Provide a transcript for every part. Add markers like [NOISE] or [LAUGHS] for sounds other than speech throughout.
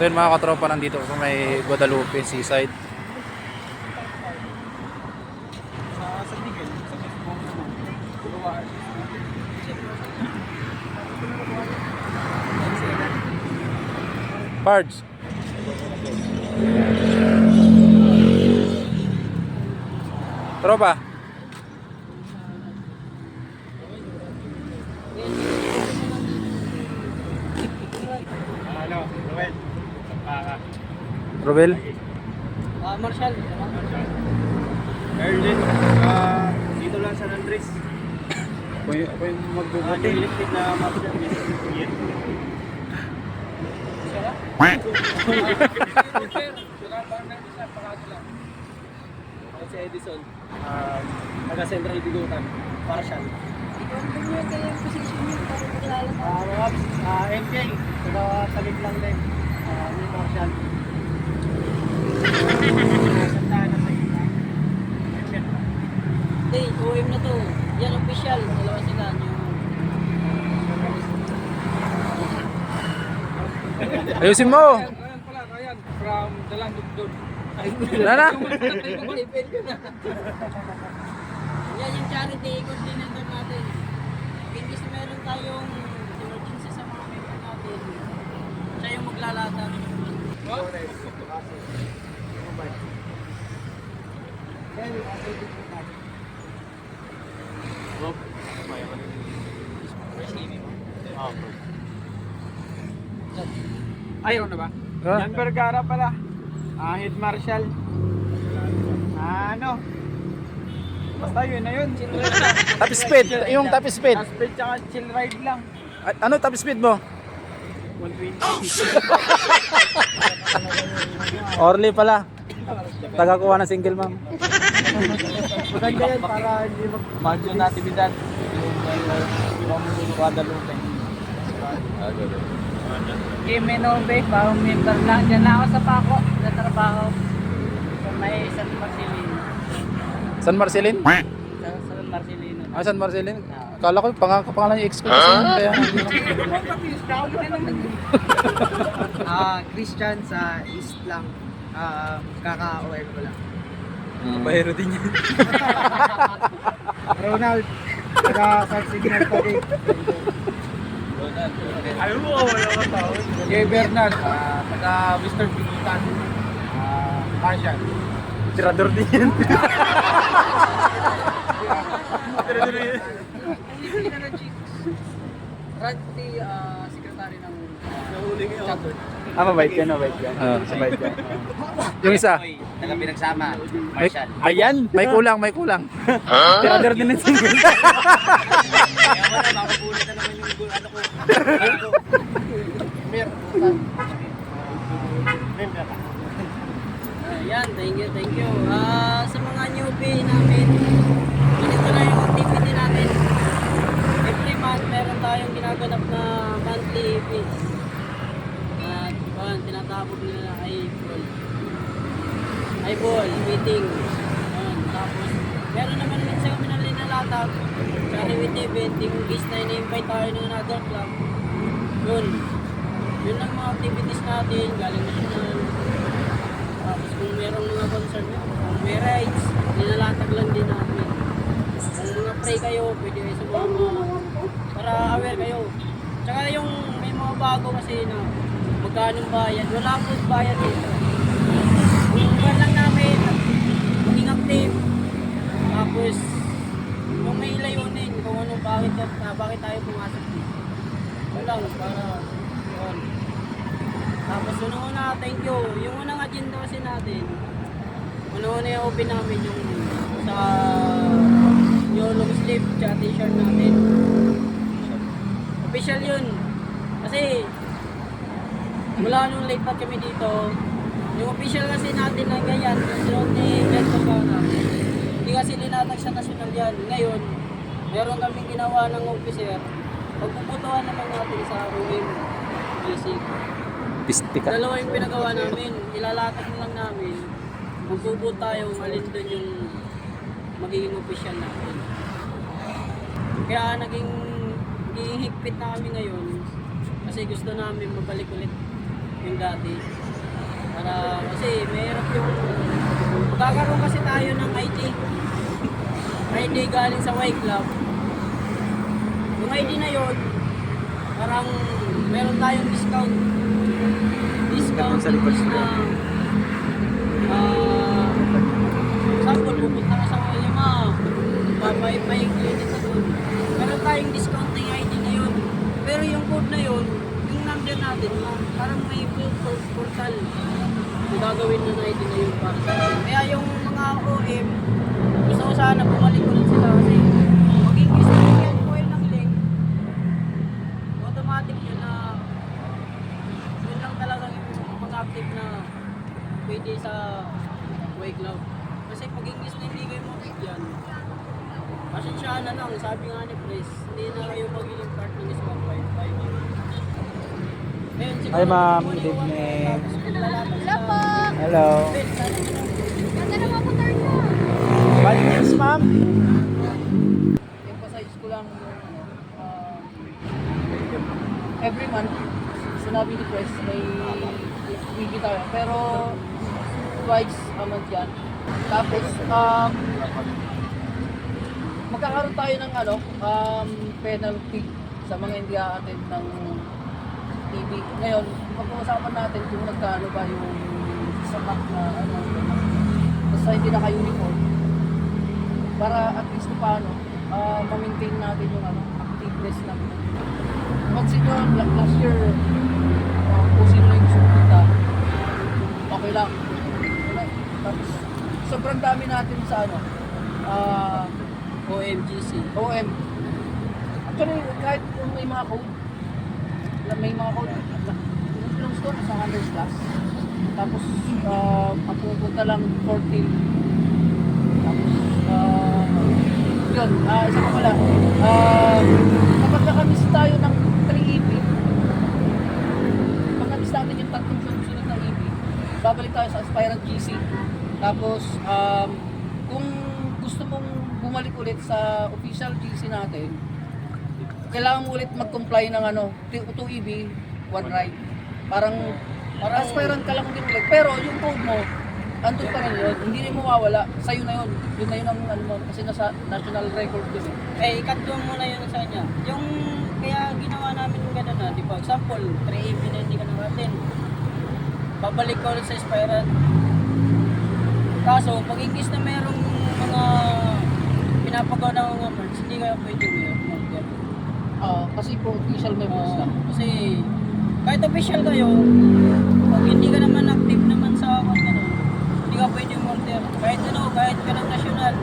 So yun mga katropa, nandito sa may Guadalupe, seaside. Pards. Tropa. Robel. Ah, Marshall. Erlin, ah, dito lang sa Andres. Ako yung, ako yung Ah, magbubuti. electric na master Yan. Si Edison. Ah, taga Central Bigutan. Marshall. Ah, mga ah, MJ. Taga Talig lang din. Ah, ni Marshall. Na. Hey, OM na to. Yan official. Dalawa sila. Yung... Ayusin mo! Ayan pala, Ryan, from Dalang Dugdod. Nana! Yan yung charity coordinator natin. Imbis na meron tayong emergency sa mga member natin, siya yung maglalata. Ayaw na ba? Ah. Jan Vergara pala. Ah, Head Marshal. Ah, ano? Basta yun na yun. Chill ride lang. Top speed! Yung top speed! Top speed tsaka chill ride lang. A- Ano top speed mo? 120. Orly pala. Tagakuha ng single ma'am. Maganda yan para hindi mag-budget natividad. Yung Guadalupe. Jimmy Nove, bagong member lang. Diyan na ako sa Paco. Sa trabaho. Sa may San Marcelino. San Marcelin? Sa San Marcelino. Ah, San Marcelin? Kala ko yung pang pangalan yung ex ko kasi kaya [LAUGHS] Ah, Christian sa East lang. Ah, kaka-OM ko lang. Bayero din yan. [LAUGHS] Ronald, taga San Signal pa din. Ayaw mo, wala ka tao. Jay Bernal, ah, taga Mr. Pinutan. Ah, Marshall. Tirador din yan. [LAUGHS] Ranti, ah, secretary ng Nahuling yun. chapter. Ah, mabait yan, mabait yan. Ah, mabait yan. Yung isa. Taga pinagsama. May, ayan, may kulang, may kulang. Tirador din ng single. Kaya mo na, makapulit na naman yung ano ko. Ayan, thank you, thank you. Ah, sa mga newbie namin, ganito na yung activity natin. Every month, meron tayong ginaganap na monthly events. At yun, tinatawag nila na eyeball. Eyeball meeting. Yun, tapos, meron naman minsan kami na linalatag. Charity event, yung guest na in-invite tayo ng another club. Yun. Yun ang mga activities natin, galing national. Tapos kung merong mga concern nyo, kung may rights, nilalatag lang din namin. Kung mga pray kayo, pwede kayo sumama para aware kayo. Tsaka yung may mga bago kasi na magkano bayad, wala po bayad dito. Kung kwan lang namin, maging active. Tapos, kung ano, bakit, ah, bakit tayo pumasok dito. Yun lang, para, yun. Tapos una-una, thank you. Yung unang agenda kasi natin, una-una yung open namin yung sa yung long sleeve tsaka t-shirt natin. Official yun. Kasi mula nung late pa kami dito, yung official kasi natin na ganyan, yung sunod ni Pagana, hindi kasi linatag sa national yan. Ngayon, meron kaming ginawa ng officer, pagpuputuan naman natin sa OM basic. Pistika. Dalawa yung pinagawa namin. Ilalatag na lang namin. Magbubuo tayo alin doon yung magiging official natin. Kaya naging, naging higpit na kami ngayon kasi gusto namin mabalik ulit yung dati. Para, kasi mayroon yung, magkakaroon kasi tayo ng ID. ID galing sa Y Club. Yung ID na yon parang meron tayong discount. Discount Sa likod na, sila. ah, sample, pupunta ka sa Walima, papay-pay clinic ka doon. Meron tayong discount na ID na yun. Pero yung code na yun, yung number natin, ma- parang may portal. Gagawin na ID na yun para sa. Kaya yung mga OM, gusto ko sana bumalik ulit sila kasi maging isipin ko ng link, automatic yun na yun lang talaga yung mga active na pwede sa Way Cloud. Kasi pag English na hindi kayo mabigyan, pasensyahan na lang, sabi nga ni Pres, hindi na kayo magiging part ng Iswap Wi-Fi. Hi, ma'am. Good iwan mo, evening. Hello po. Hello. Ganda naman po turn mo. Bad news, ma'am. emphasize ko lang ano, uh, every month, sinabi ni Press, may tayo. Pero twice a month yan. Tapos, um, magkakaroon tayo ng ano, um, penalty sa mga hindi a-attend ng TV. Ngayon, pag-uusapan natin kung nagkano ba yung sapat na ano, basta hindi naka-uniform para at least paano uh, ma-maintain natin yung ano, activeness natin. Once in yun, like last year, uh, kung sino yung sumunta, okay lang. Tapos, sobrang dami natin sa ano, uh, OMGC. OM. Actually, kahit kung may mga code, may mga code, close ko, sa 100 plus. Tapos, uh, ang pupunta lang 14 tapos, ah, yun, ah, isa pa pala. Ah, kapag nakamiss tayo ng 3 EP, pag namiss natin yung tatlong sunod na EP, babalik tayo sa Aspirant GC. Tapos, um, kung gusto mong bumalik ulit sa official GC natin, kailangan mo ulit mag-comply ng ano, 2 EB, 1 ride. Parang, parang aspirant ka lang din ulit. Pero yung code mo, andun pa rin yun. Hindi rin mawawala. Sa'yo na yun. Yun na yun ang ano mo. Kasi nasa national record yun eh. Eh, ikat ko muna yun sa kanya. Yung, kaya ginawa namin gano'n na, di ba? Example, 3 AP na hindi ka nakatin. Babalik ka ulit sa Spirant. Kaso, pag English na merong mga pinapagawa ng mga merch, hindi kayo pwede ngayon. Oo, kasi po official members lang. Kasi kahit official kayo, pag hindi ka naman active naman sa kung ano, hindi ka pwede order. Kahit ano, kahit ka ng national,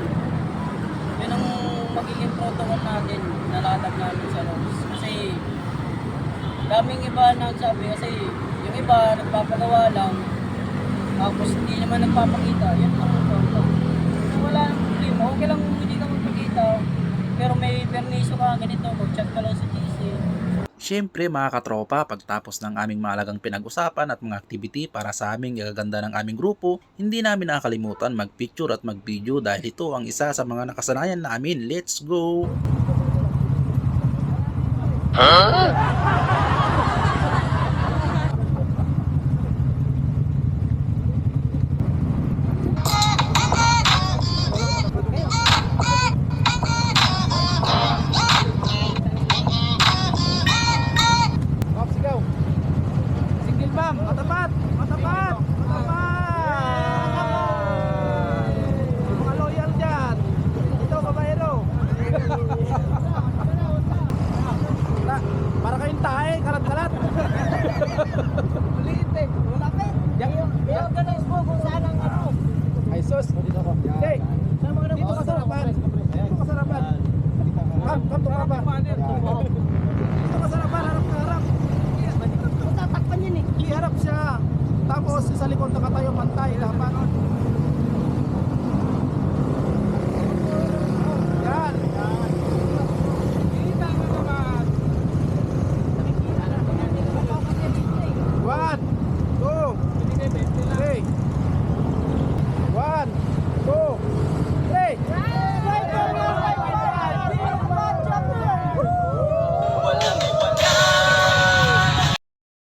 yun ang magiging protocol natin, nalatag namin sa laws. Kasi daming iba nagsabi kasi yung iba nagpapagawa lang, tapos hindi naman nagpapakita, yun lang ang protocol. So, wala nang problema, okay lang kung hindi ka magpakita, pero may permiso ka ganito, mag-chat ka lang sa GC. Siyempre mga katropa, pagtapos ng aming mahalagang pinag-usapan at mga activity para sa aming gaganda ng aming grupo, hindi namin nakakalimutan mag-picture at mag-video dahil ito ang isa sa mga nakasanayan namin. Let's go!